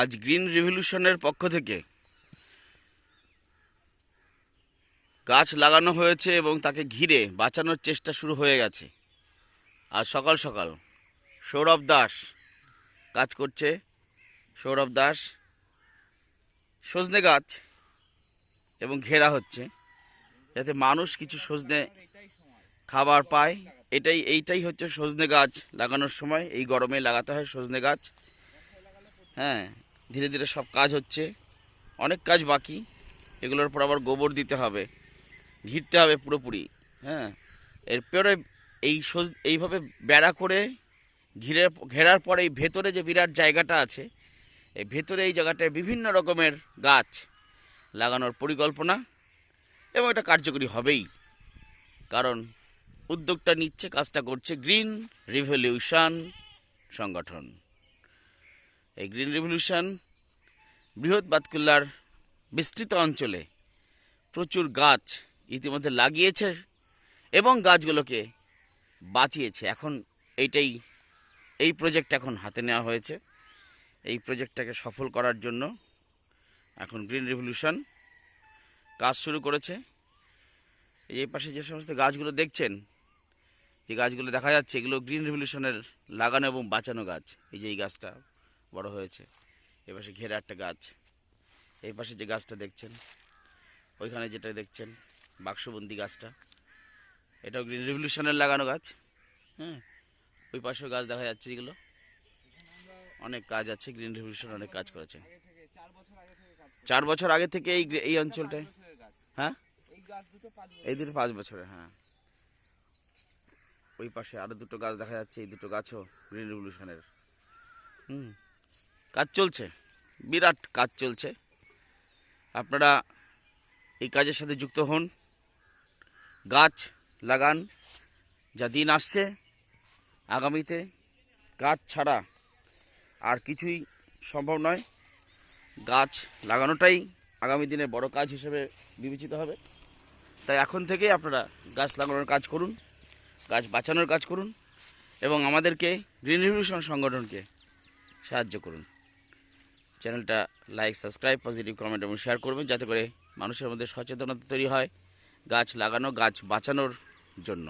আজ গ্রিন রিভলিউশনের পক্ষ থেকে। গাছ লাগানো হয়েছে এবং তাকে ঘিরে বাঁচানোর চেষ্টা শুরু হয়ে গেছে। আজ সকাল সকাল সৌরভ দাস কাজ করছে। সৌরভ দাস সজনে গাছ এবং ঘেরা হচ্ছে। যাতে মানুষ কিছু সজনে খাবার পায়। এটাই, এইটাই হচ্ছে সজনে গাছ লাগানোর সময়। এই গরমে লাগাতে হয় সজনে গাছ। হ্যাঁ ধীরে ধীরে সব কাজ হচ্ছে। অনেক কাজ বাকি, এগুলোর পর আবার গোবর দিতে হবে। ঘিরতে হবে পুরোপুরি হ্যাঁ। এরপরে এই সজ, এইভাবে বেড়া করে ঘিরে ঘেরার পরে এই ভেতরে যে বিরাট জায়গাটা আছে, এই ভেতরে এই জায়গাটায় বিভিন্ন রকমের গাছ লাগানোর পরিকল্পনা এবং এটা কার্যকরী হবেই। কারণ উদ্যোগটা নিচ্ছে, কাজটা করছে গ্রিন রিভলিউশন সংগঠন। এই গ্রিন রেভলিউশন বৃহৎ বাতকুল্লার বিস্তৃত অঞ্চলে প্রচুর গাছ ইতিমধ্যে লাগিয়েছে এবং গাছগুলোকে বাঁচিয়েছে। এখন এইটাই, এই প্রজেক্ট এখন হাতে নেওয়া হয়েছে। এই প্রজেক্টটাকে সফল করার জন্য এখন গ্রিন রেভলিউশন কাজ শুরু করেছে। এই পাশে যে সমস্ত গাছগুলো দেখছেন, যে গাছগুলো দেখা যাচ্ছে, এগুলো গ্রিন রেভলিউশনের লাগানো এবং বাঁচানো গাছ। এই যে এই গাছটা। বড় হয়েছে। এ পাশে ঘেরা একটা গাছ। এই পাশে যে গাছটা দেখছেন, ওইখানে যেটা দেখছেন, বাক্সবন্দি গাছটা। এটাও গ্রিন রিভলিউশনের লাগানো গাছ। হ্যাঁ ওই পাশেও গাছ দেখা যাচ্ছে এগুলো। অনেক কাজ আছে গ্রিন রিভলিউশন অনেক কাজ করেছে। চার বছর আগে থেকে এই এই অঞ্চলটায় হ্যাঁ? এই দুটো পাঁচ বছর হ্যাঁ। ওই পাশে আরও দুটো গাছ দেখা যাচ্ছে, এই দুটো গাছও গ্রিন রেভলিউশনের হুম। কাজ চলছে, বিরাট কাজ চলছে। আপনারা এই কাজের সাথে যুক্ত হন, গাছ লাগান, যা দিন আসছে, আগামীতে গাছ ছাড়া আর কিছুই সম্ভব নয়। গাছ লাগানোটাই আগামী দিনে বড় কাজ হিসেবে বিবেচিত হবে। তাই এখন থেকেই আপনারা গাছ লাগানোর কাজ করুন, গাছ বাঁচানোর কাজ করুন এবং আমাদেরকে গ্রিন রিভলিউশন সংগঠনকে সাহায্য করুন। চ্যানেলটা লাইক, সাবস্ক্রাইব পজিটিভ কমেন্ট এবং শেয়ার করবেন যাতে করে মানুষের মধ্যে সচেতনতা তৈরি হয় গাছ লাগানো, গাছ বাঁচানোর জন্য।